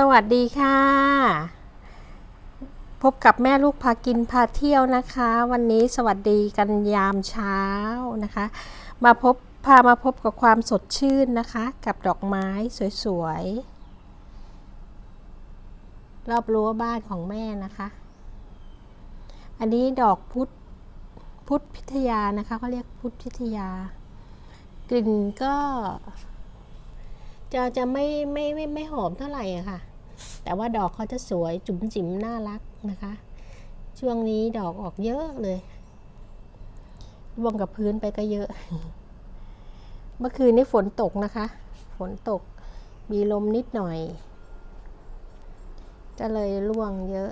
สวัสดีค่ะ พบกับแม่ลูกพากินพาเที่ยวนะคะ วันนี้สวัสดีกันยามเช้านะคะ มาพบพามาพบกับความสดชื่นนะคะ กับดอกไม้สวยๆ รอบรั้วบ้านของแม่นะคะ อันนี้ดอกพุทธพุทธพิทยานะคะเขาเรียกพุทธพิทยา กลิ่นก็จะจะไม่ไม่ไม่ไม่หอมเท่าไหร่อะค่ะ แต่ว่าดอกเขาจะสวยจุ๋มจิ๋มน่ารักนะคะ ช่วงนี้ดอกออกเยอะเลยร่วงกับพื้นไปก็เยอะ เมื่อคืนนี้ฝนตกนะคะ ฝนตกมีลมนิดหน่อยจะเลยร่วงเยอะ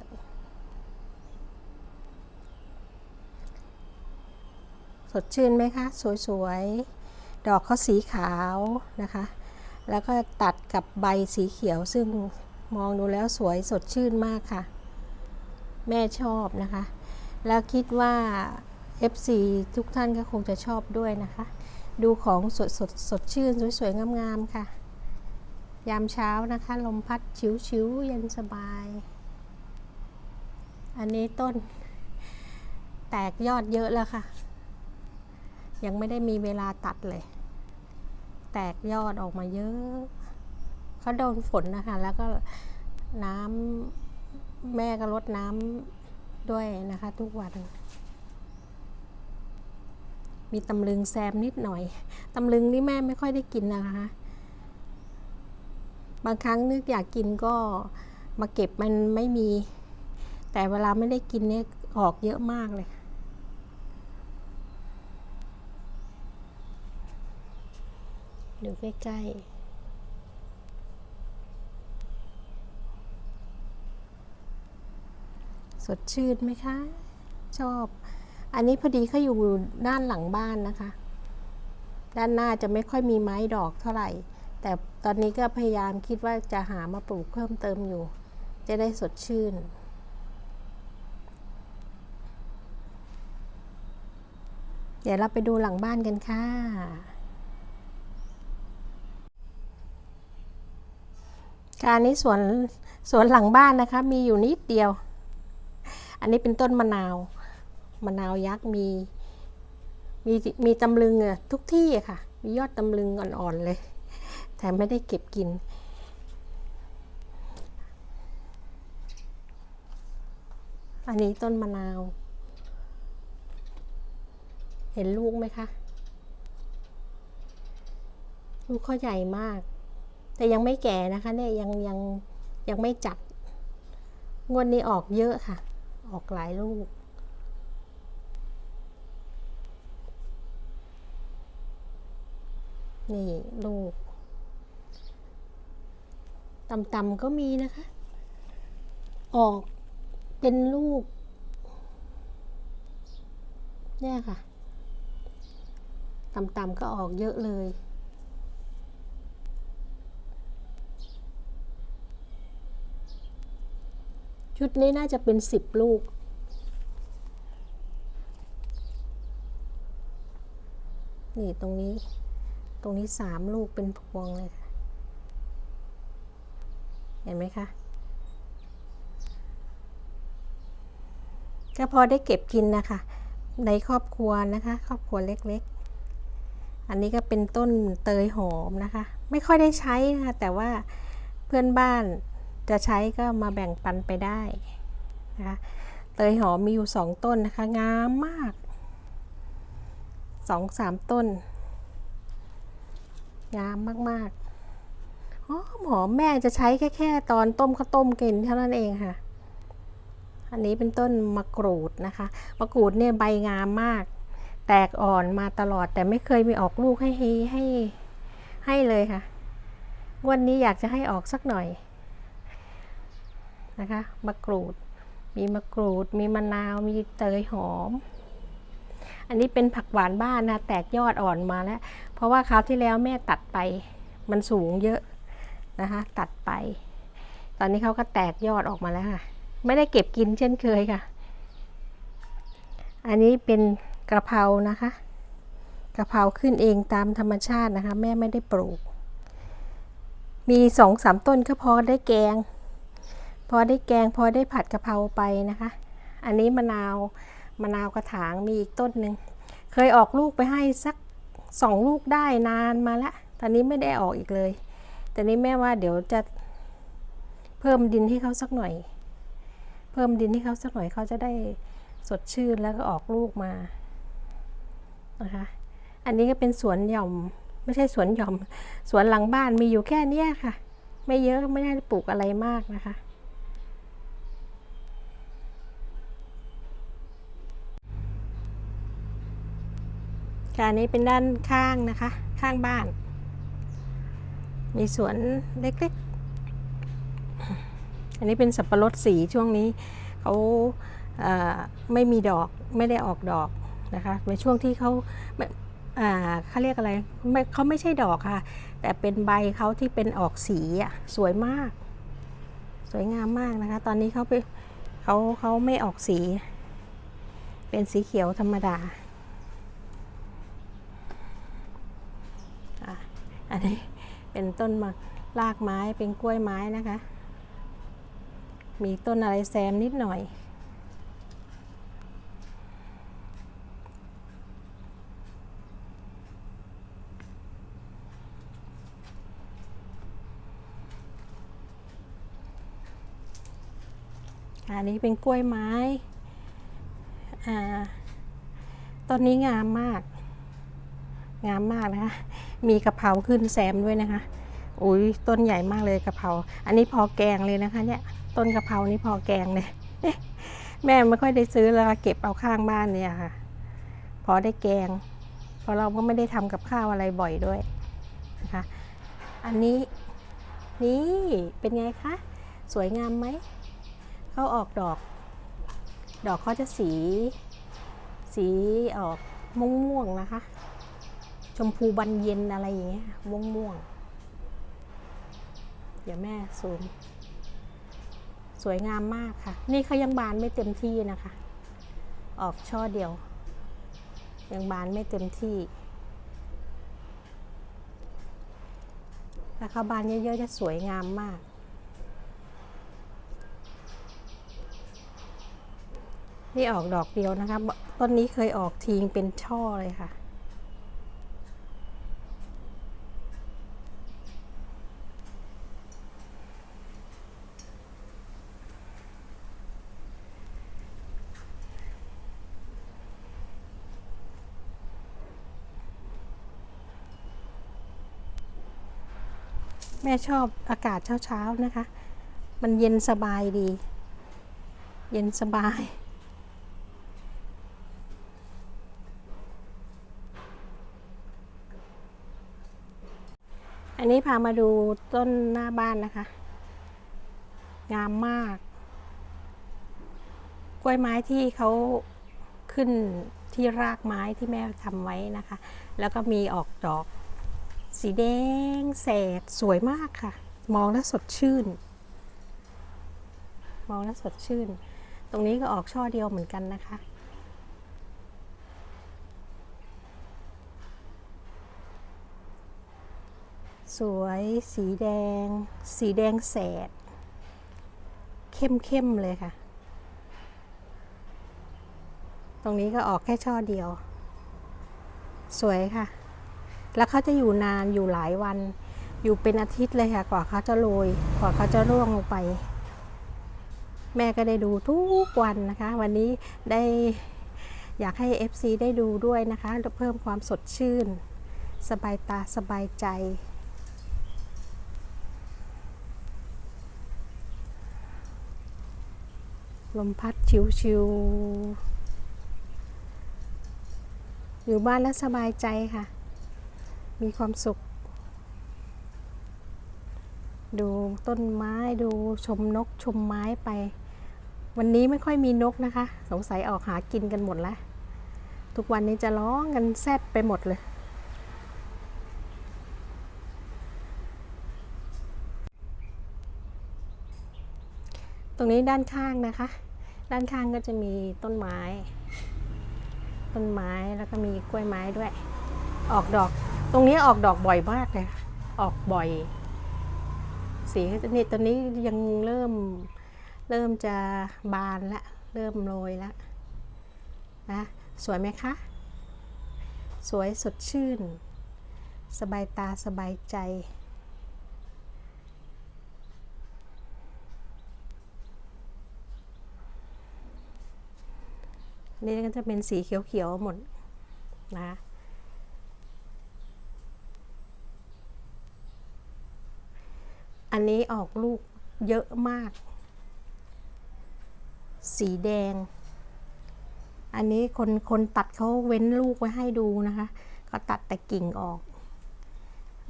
สดชื่นไหมคะ สวยๆ ดอกเขาสีขาวนะคะ แล้วก็ตัดกับใบสีเขียวซึ่ง มองดูแล้วสวยสดชื่นมากค่ะ แม่ชอบนะคะ แล้วคิดว่า FC ทุกท่านก็คงจะชอบด้วยนะคะ ดูของสดสดสดชื่น สวยๆ งามๆ ค่ะ ยามเช้านะคะ ลมพัดชิวๆ เย็นสบาย อันนี้ต้น แตกยอดเยอะแล้วค่ะ ยังไม่ได้มีเวลาตัดเลย แตกยอดออกมาเยอะ เขาโดนฝนนะคะ แล้วก็น้ำแม่ก็ลดน้ำด้วยนะคะ ทุกวัน มีตำลึงแซมนิดหน่อยตำลึงนี่แม่ไม่ค่อยได้กินนะคะ บางครั้งนึกอยากกินก็มาเก็บมันไม่มี แต่เวลาไม่ได้กินเนี่ยออกเยอะมากเลยดูใกล้ๆ สดชื่นไหมคะ ชอบ อันนี้พอดีเขาอยู่ด้านหลังบ้านนะคะ ด้านหน้าจะไม่ค่อยมีไม้ดอกเท่าไหร่ แต่ตอนนี้ก็พยายามคิดว่าจะหามาปลูกเพิ่มเติมอยู่ จะได้สดชื่นเดี๋ยวเราไปดูหลังบ้านกันค่ะ การนี้สวนสวนหลังบ้านนะคะ มีอยู่นิดเดียว อันนี้เป็นต้นมะนาว มะนาวยักษ์มี มีมีตำลึงอะทุกที่อะค่ะ มียอดตำลึงอ่อนๆเลย แต่ไม่ได้เก็บกิน อันนี้ต้นมะนาว เห็นลูกไหมคะลูกเขาใหญ่มาก แต่ยังไม่แก่นะคะเนี่ยยังยังยังไม่จัด งวดนี้ออกเยอะค่ะ ออกหลายลูก นี่ลูกต่ำๆก็มีนะคะ ออกเป็นลูก เนี่ยค่ะต่ำๆก็ออกเยอะเลย ชุดนี้น่าจะเป็นสิบลูก นี่ตรงนี้ ตรงนี้สามลูกเป็นพวงเลยค่ะ เห็นไหมคะ ก็พอได้เก็บกินนะคะ ในครอบครัวนะคะ ครอบครัวเล็กๆ อันนี้ก็เป็นต้นเตยหอมนะคะ ไม่ค่อยได้ใช้นะคะ แต่ว่าเพื่อนบ้าน จะใช้ก็มาแบ่งปันไปได้นะคะเตยหอมมีอยู่สองต้นนะคะ งามมากสองสามต้น งามมากๆหอมหอมแม่จะใช้แค่แค่ตอนต้มข้าวต้มกินเท่านั้นเองค่ะ อันนี้เป็นต้นมะกรูดนะคะ มะกรูดเนี่ยใบงามมาก แตกอ่อนมาตลอดแต่ไม่เคยมีออกลูกให้ให้ให้เลยค่ะ วันนี้อยากจะให้ออกสักหน่อย นะคะมะกรูด มีมะกรูด มีมะนาว มีเตยหอม อันนี้เป็นผักหวานบ้านนะแตกยอดอ่อนมาแล้ว เพราะว่าคราวที่แล้วแม่ตัดไป มันสูงเยอะนะคะ ตัดไป ตอนนี้เขาก็แตกยอดออกมาแล้วค่ะ ไม่ได้เก็บกินเช่นเคยค่ะ อันนี้เป็นกระเพรานะคะกระเพราขึ้นเองตามธรรมชาตินะคะ แม่ไม่ได้ปลูก มีสองสามต้นก็พอได้แกง พอได้แกงพอได้ผัดกะเพราไปนะคะ อันนี้มะนาวมะนาวกระถางมีอีกต้นหนึ่งเคยออกลูกไปให้สักสองลูกได้นานมาละตอนนี้ไม่ได้ออกอีกเลยแต่นี้แม่ว่าเดี๋ยวจะเพิ่มดินให้เขาสักหน่อย เพิ่มดินให้เขาสักหน่อยเขาจะได้สดชื่นแล้วก็ออกลูกมานะคะ อันนี้ก็เป็นสวนหย่อมไม่ใช่สวนหย่อม สวนหลังบ้านมีอยู่แค่เนี้ยค่ะ ไม่เยอะไม่ได้ปลูกอะไรมากนะคะ ค่ะอันนี้เป็นด้านข้างนะคะ ข้างบ้าน มีสวนเล็กๆ อันนี้เป็นสับปะรดสีช่วงนี้เขาเอ่อไม่มีดอกไม่ได้ออกดอกนะคะเป็นช่วงที่เขาเขาเรียกอะไรไเขาไม่ใช่ดอกค่ะ แต่เป็นใบเขาที่เป็นออกสีอะสวยมาก สวยงามมากนะคะ ตอนนี้เขาไปเขาเขาไม่ออกสี เป็นสีเขียวธรรมดา อันนี้เป็นต้นมะรากไม้เป็นกล้วยไม้นะคะ มีต้นอะไรแซมนิดหน่อย อันนี้เป็นกล้วยไม้อ่าต้นนี้งามมาก งามมากนะคะ มีกะเพราขึ้นแซมด้วยนะคะ อุ้ยต้นใหญ่มากเลยกะเพรา อันนี้พอแกงเลยนะคะเนี่ย ต้นกะเพรานี่พอแกงเลยแม่ไม่ค่อยได้ซื้อแล้วเก็บเอาข้างบ้านเนี่ยค่ะ พอได้แกง เพราะเราก็ไม่ได้ทำกับข้าวอะไรบ่อยด้วยนะคะ อันนี้นี่เป็นไงคะ สวยงามไหม เขาออกดอก ดอกเขาจะสี สีออกม่วงๆนะคะ ชมพูบันเย็นอะไรอย่างเงี้ยม่วงม่วงๆเดี๋ยวแม่ซูมสวยงามมากค่ะ นี่เขายังบานไม่เต็มที่นะคะ ออกช่อเดียว ยังบานไม่เต็มที่ถ้าเขาบานเยอะๆจะสวยงามมาก นี่ออกดอกเดียวนะคะ ต้นนี้เคยออกทิ้งเป็นช่อเลยค่ะ แม่ชอบอากาศเช้าๆนะคะ มันเย็นสบายดี เย็นสบายอันนี้พามาดูต้นหน้าบ้านนะคะ งามมาก กล้วยไม้ที่เขาขึ้นที่รากไม้ที่แม่ทำไว้นะคะ แล้วก็มีออกดอก สีแดงแสดสวยมากค่ะ มองแล้วสดชื่น มองแล้วสดชื่น ตรงนี้ก็ออกช่อเดียวเหมือนกันนะคะสวยสีแดง สีแดงแสด เข้มๆเลยค่ะ ตรงนี้ก็ออกแค่ช่อเดียว สวยค่ะ แล้วเขาจะอยู่นานอยู่หลายวัน อยู่เป็นอาทิตย์เลยค่ะ กว่าเขาจะโรยกว่าเขาจะร่วงลงไป แม่ก็ได้ดูทุกวันนะคะ วันนี้ได้อยากให้ FC ได้ดูด้วยนะคะ เพิ่มความสดชื่น สบายตาสบายใจลมพัดชิวๆอยู่บ้านแล้วสบายใจค่ะ มีความสุข ดูต้นไม้ดูชมนกชมไม้ไป วันนี้ไม่ค่อยมีนกนะคะ สงสัยออกหากินกันหมดแล้วทุกวันนี้จะร้องกันแซบไปหมดเลย ตรงนี้ด้านข้างนะคะ ด้านข้างก็จะมีต้นไม้ ต้นไม้แล้วก็มีกล้วยไม้ด้วย ออกดอก ตรงนี้ออกดอกบ่อยมากเลยค่ะออกบ่อย สีก็จะนี่ตอนนี้ยังเริ่มเริ่มจะบานละ เริ่มโรยละนะสวยไหมคะ สวยสดชื่น สบายตาสบายใจนี่ก็จะเป็นสีเขียวๆหมดนะ อันนี้ออกลูกเยอะมาก สีแดง อันนี้คนคนตัดเขาเว้นลูกไว้ให้ดูนะคะเขาตัดแต่กิ่งออก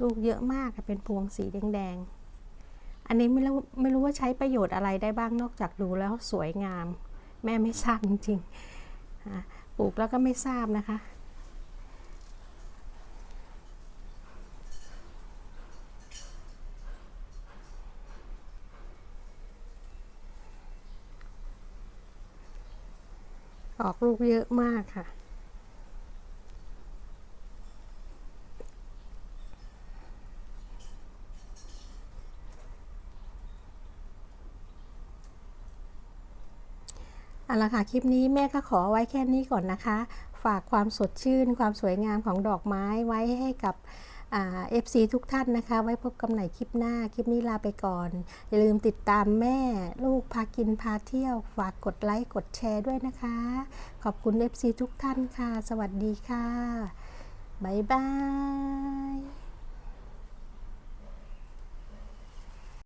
ลูกเยอะมากเป็นพวงสีแดงๆ อันนี้ไม่รู้ไม่รู้ว่าใช้ประโยชน์อะไรได้บ้างนอกจากดูแล้วสวยงาม แม่ไม่ทราบจริงๆปลูกแล้วก็ไม่ทราบนะคะ ออกลูกเยอะมากค่ะ เอาละค่ะ คลิปนี้แม่ก็ขอไว้แค่นี้ก่อนนะคะ ฝากความสดชื่นความสวยงามของดอกไม้ไว้ให้กับ เอฟซีทุกท่านนะคะ ไว้พบกันใหม่คลิปหน้า คลิปนี้ลาไปก่อน อย่าลืมติดตามแม่ ลูกพากินพาเที่ยว ฝากกดไลค์กดแชร์ด้วยนะคะ ขอบคุณเอฟซีทุกท่านค่ะ สวัสดีค่ะ บ๊ายบาย